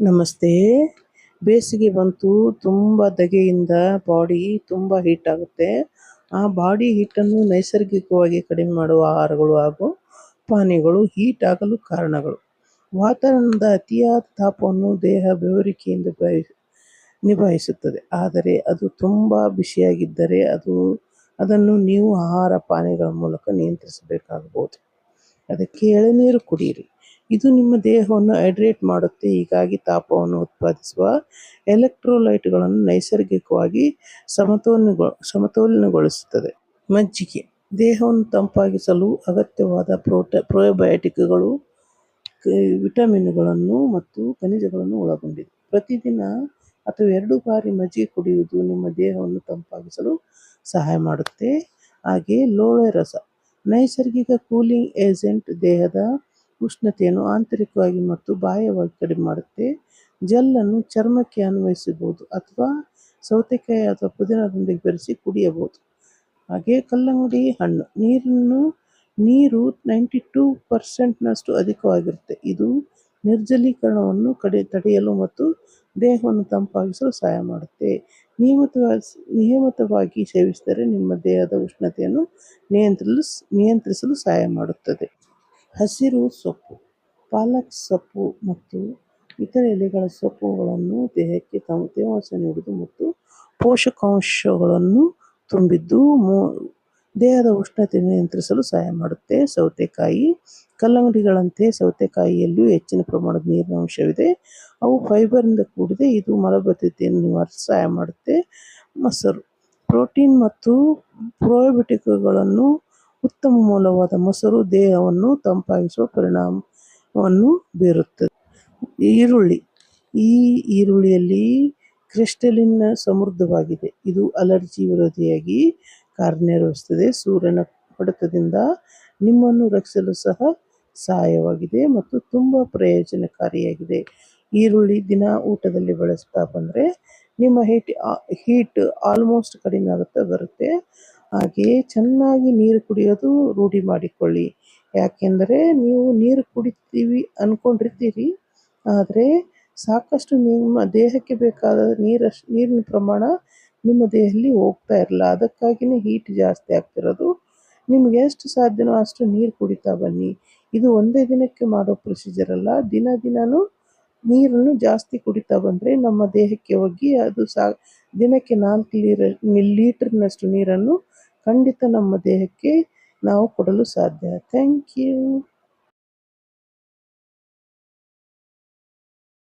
ನಮಸ್ತೆ. ಬೇಸಿಗೆ ಬಂತು, ತುಂಬ ಧಗೆಯಿಂದ ಬಾಡಿ ತುಂಬ ಹೀಟ್ ಆಗುತ್ತೆ. ಆ ಬಾಡಿ ಹೀಟನ್ನು ನೈಸರ್ಗಿಕವಾಗಿ ಕಡಿಮೆ ಮಾಡುವ ಆಹಾರಗಳು ಹಾಗೂ ಪಾನೀಯಗಳು ಹೀಟ್ ಆಗಲು ಕಾರಣಗಳು. ವಾತಾವರಣದ ಅತಿಯಾದ ತಾಪವನ್ನು ದೇಹ ಬೆವರಿಕೆಯಿಂದ ನಿಭಾಯಿಸುತ್ತದೆ. ಆದರೆ ಅದು ತುಂಬ ಬಿಸಿಯಾಗಿದ್ದರೆ ಅದು, ಅದನ್ನು ನೀವು ಆಹಾರ ಪಾನೀಯಗಳ ಮೂಲಕ ನಿಯಂತ್ರಿಸಬೇಕಾಗಬಹುದು. ಅದಕ್ಕೆ ಎಳನೀರು ಕುಡಿಯಿರಿ. ಇದು ನಿಮ್ಮ ದೇಹವನ್ನು ಹೈಡ್ರೇಟ್ ಮಾಡುತ್ತೆ. ಹೀಗಾಗಿ ತಾಪವನ್ನು ಉತ್ಪಾದಿಸುವ ಎಲೆಕ್ಟ್ರೋಲೈಟ್ಗಳನ್ನು ನೈಸರ್ಗಿಕವಾಗಿ ಸಮತೋಲನಗೊಳ, ಸಮತೋಲನಗೊಳಿಸುತ್ತದೆ. ಮಜ್ಜಿಗೆ. ದೇಹವನ್ನು ತಂಪಾಗಿಸಲು ಅಗತ್ಯವಾದ ಪ್ರೋಟ, ಪ್ರೊಬಯೋಟಿಕ್ಗಳು ವಿಟಮಿನ್ಗಳನ್ನು ಮತ್ತು ಖನಿಜಗಳನ್ನು ಒಳಗೊಂಡಿದೆ. ಪ್ರತಿದಿನ ಅಥವಾ ಎರಡು ಬಾರಿ ಮಜ್ಜಿಗೆ ಕುಡಿಯುವುದು ನಿಮ್ಮ ದೇಹವನ್ನು ತಂಪಾಗಿಸಲು ಸಹಾಯ ಮಾಡುತ್ತೆ. ಹಾಗೆ ಲೋಳೆ ರಸ. ನೈಸರ್ಗಿಕ ಕೂಲಿಂಗ್ ಏಜೆಂಟ್ ದೇಹದ ಉಷ್ಣತೆಯನ್ನು ಆಂತರಿಕವಾಗಿ ಮತ್ತು ಬಾಹ್ಯವಾಗಿ ಕಡಿಮೆ ಮಾಡುತ್ತೆ. ಜೆಲ್ಲನ್ನು ಚರ್ಮಕ್ಕೆ ಅನ್ವಯಿಸಬಹುದು ಅಥವಾ ಸೌತೆಕಾಯಿ ಅಥವಾ ಪುದೀನದೊಂದಿಗೆ ಬೆರೆಸಿ ಕುಡಿಯಬಹುದು. ಹಾಗೆ ಕಲ್ಲಂಗಡಿ ಹಣ್ಣು, ನೀರನ್ನು, ನೀರು ನೈಂಟಿ ಟೂ ಪರ್ಸೆಂಟ್ನಷ್ಟು ಅಧಿಕವಾಗಿರುತ್ತೆ. ಇದು ನಿರ್ಜಲೀಕರಣವನ್ನು ಕಡೆ, ತಡೆಯಲು ಮತ್ತು ದೇಹವನ್ನು ತಂಪಾಗಿಸಲು ಸಹಾಯ ಮಾಡುತ್ತೆ. ನಿಯಮಿತವಾಗಿ ನಿಯಮಿತವಾಗಿ ಸೇವಿಸಿದರೆ ನಿಮ್ಮ ದೇಹದ ಉಷ್ಣತೆಯನ್ನು ನಿಯಂತ್ರಿಸಲು ನಿಯಂತ್ರಿಸಲು ಸಹಾಯ ಮಾಡುತ್ತದೆ. ಹಸಿರು ಸೊಪ್ಪು, ಪಾಲಕ್ ಸೊಪ್ಪು ಮತ್ತು ಇತರ ಎಲೆಗಳ ಸೊಪ್ಪುಗಳನ್ನು ದೇಹಕ್ಕೆ ತಮ್ಮ ತೇವಾಂಶ ನೀಡುವುದು ಮತ್ತು ಪೋಷಕಾಂಶಗಳನ್ನು ತುಂಬಿದ್ದು ದೇಹದ ಉಷ್ಣತೆ ನಿಯಂತ್ರಿಸಲು ಸಹಾಯ ಮಾಡುತ್ತೆ. ಸೌತೆಕಾಯಿ, ಕಲ್ಲಂಗಡಿಗಳಂತೆ ಸೌತೆಕಾಯಿಯಲ್ಲಿಯೂ ಹೆಚ್ಚಿನ ಪ್ರಮಾಣದ ನೀರಿನ ಅಂಶವಿದೆ. ಅವು ಫೈಬರ್ನಿಂದ ಕೂಡಿದೆ. ಇದು ಮಲಬದ್ಧತೆಯನ್ನು ನಿವಾರಿಸಲು ಸಹಾಯ ಮಾಡುತ್ತೆ. ಮೊಸರು, ಪ್ರೋಟೀನ್ ಮತ್ತು ಪ್ರೋಬಯೋಟಿಕ್ಗಳನ್ನು ಉತ್ತಮ ಮೂಲವಾದ ಮೊಸರು ದೇಹವನ್ನು ತಂಪಾಗಿಸುವ ಪರಿಣಾಮವನ್ನು ಬೀರುತ್ತದೆ. ಈರುಳ್ಳಿ. ಈ ಈರುಳ್ಳಿಯಲ್ಲಿ ಕ್ರಿಸ್ಟಲಿನ್ ಸಮೃದ್ಧವಾಗಿದೆ. ಇದು ಅಲರ್ಜಿ ವಿರೋಧಿಯಾಗಿ ಕಾರ್ಯನಿರ್ವಹಿಸುತ್ತದೆ. ಸೂರ್ಯನ ಹೊಡೆತದಿಂದ ನಿಮ್ಮನ್ನು ರಕ್ಷಿಸಲು ಸಹ ಸಹಾಯವಾಗಿದೆ ಮತ್ತು ತುಂಬ ಪ್ರಯೋಜನಕಾರಿಯಾಗಿದೆ. ಈರುಳ್ಳಿ ದಿನ ಊಟದಲ್ಲಿ ಬಳಸ್ತಾ ಬಂದರೆ ನಿಮ್ಮ ಹೀಟ್ ಹೀಟ್ ಆಲ್ಮೋಸ್ಟ್ ಕಡಿಮೆ ಆಗುತ್ತಾ ಬರುತ್ತೆ. ಹಾಗೆಯೇ ಚೆನ್ನಾಗಿ ನೀರು ಕುಡಿಯೋದು ರೂಢಿ ಮಾಡಿಕೊಳ್ಳಿ. ಯಾಕೆಂದರೆ ನೀವು ನೀರು ಕುಡಿತೀವಿ ಅಂದ್ಕೊಂಡಿರ್ತೀರಿ ಆದರೆ ಸಾಕಷ್ಟು ನಿಮ್ಮ ದೇಹಕ್ಕೆ ಬೇಕಾದ ನೀರಷ್ಟು ನೀರಿನ ಪ್ರಮಾಣ ನಿಮ್ಮ ದೇಹದಲ್ಲಿ ಹೋಗ್ತಾ ಇರಲ್ಲ. ಅದಕ್ಕಾಗಿಯೇ ಹೀಟ್ ಜಾಸ್ತಿ ಆಗ್ತಿರೋದು. ನಿಮ್ಗೆ ಎಷ್ಟು ಸಾಧ್ಯನೋ ಅಷ್ಟು ನೀರು ಕುಡಿತಾ ಬನ್ನಿ. ಇದು ಒಂದೇ ದಿನಕ್ಕೆ ಮಾಡೋ ಪ್ರೊಸೀಜರ್ ಅಲ್ಲ. ದಿನ ದಿನಾನು ನೀರನ್ನು ಜಾಸ್ತಿ ಕುಡಿತಾ ಬಂದರೆ ನಮ್ಮ ದೇಹಕ್ಕೆ ಹೋಗಿ ಅದು ಸಾ, ದಿನಕ್ಕೆ ನಾಲ್ಕು ಲೀರ ಲೀಟ್ರ್ನಷ್ಟು ನೀರನ್ನು ಖಂಡಿತ ನಮ್ಮ ದೇಹಕ್ಕೆ ನಾವು ಕೊಡಲು ಸಾಧ್ಯ. Thank you